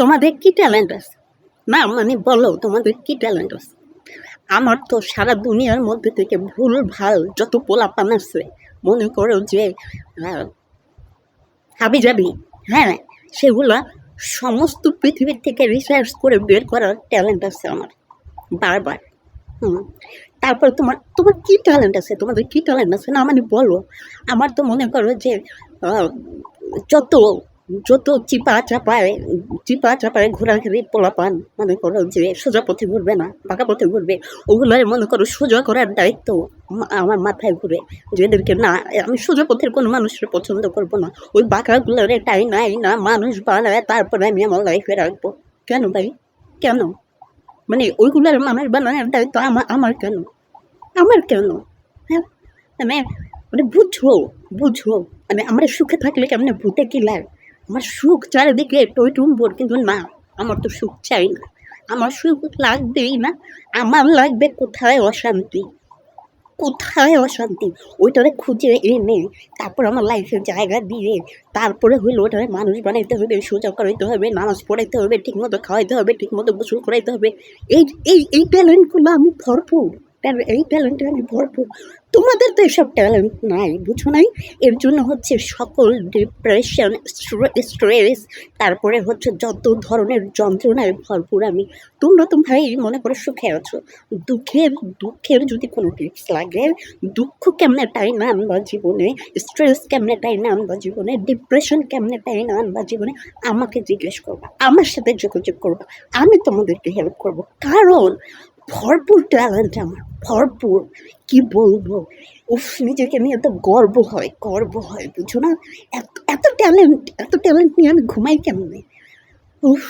তোমাদের কি ট্যালেন্ট আছে? না মানে বলো, তোমাদের কি ট্যালেন্ট আছে? আমার তো সারা দুনিয়ার মধ্যে থেকে ভুল, ভালো যত পোলাপান আছে, মনে করো যে হাবি যাবি হ্যাঁ সেগুলা সমস্ত পৃথিবীর থেকে রিসার্চ করে বের করার ট্যালেন্ট আছে আমার, বারবার, হুম। তারপর তোমার তোমার কি ট্যালেন্ট আছে? তোমাদের কি ট্যালেন্ট আছে? না মানে বলো। আমার তো মনে করো যে যত যত চিপা চাপায় চিপা চাপায় ঘোরা ঘোরাঘুরি পোলাপান মনে করো যে সোজা পথে ঘুরবে না বাঁকা পথে ঘুরবে ওগুলো মনে করো সোজা করার দায়িত্ব আমা- আমার মাথায় ঘুরে যে এদেরকে না আমি সোজা পথের কোনো মানুষের পছন্দ করব না ওই বাঁকাগুলোর টাই নাই না মানুষ বানায় তারপরে আমি আমার লাইফে রাখব কেন ভাই কেন মানে ওইগুলোর মানুষ বানানোর দায়িত্ব আমার আমার কেন আমার কেন হ্যাঁ মানে মানে বুঝো বুঝো মানে আমরা সুখে থাকলে কেমনে ভূতে কি লাগ আমার সুখ চারিদিকে টই টুম্বর, কিন্তু না, আমার তো সুখ চাই না। আমার সুখ লাগবেই না, আমার লাগবে কোথায় অশান্তি? কোথায় অশান্তি? ওইটারে খুঁজে এনে তারপর আমার লাইফের জায়গা দিয়ে তারপরে হইল ওটারে মানুষ বানাইতে হবে, সোজা করাইতে হবে, নামাজ পড়াইতে হবে, ঠিকমতো খাওয়াইতে হবে, ঠিকমতো গোসল করাইতে হবে। এই এই এই ট্যালেন্টগুলো আমি ভরপুর। এই ট্যালেন্টে আমি ভরপুর। তোমাদের তো এসব ট্যালেন্ট নাই, বুঝো নাই? এর জন্য হচ্ছে সকল ডিপ্রেশন স্ট্রেস তারপরে হচ্ছে যত ধরনের যন্ত্রণায় ভরপুর আমি। তোমরা তো ভাই মনে করো সুখে আছো। দুঃখের দুঃখের যদি কোনো টিপস লাগে, দুঃখ কেমনে টাই না আনবা জীবনে স্ট্রেস কেমনে টাই না আনবা জীবনে ডিপ্রেশন কেমনে টাই না আনবা জীবনে, আমাকে জিজ্ঞেস করবা, আমার সাথে যোগাযোগ করবা, আমি তোমাদেরকে হেল্প করব। কারণ ভরপুর ট্যালেন্ট আমার, ভরপুর। কি বলব? উফ, নিজেকে নিয়ে এত গর্ব হয় গর্ব হয়, বুঝো না? এত এত ট্যালেন্ট এত ট্যালেন্ট নিয়ে আমি ঘুমাই কেমনে? উফ।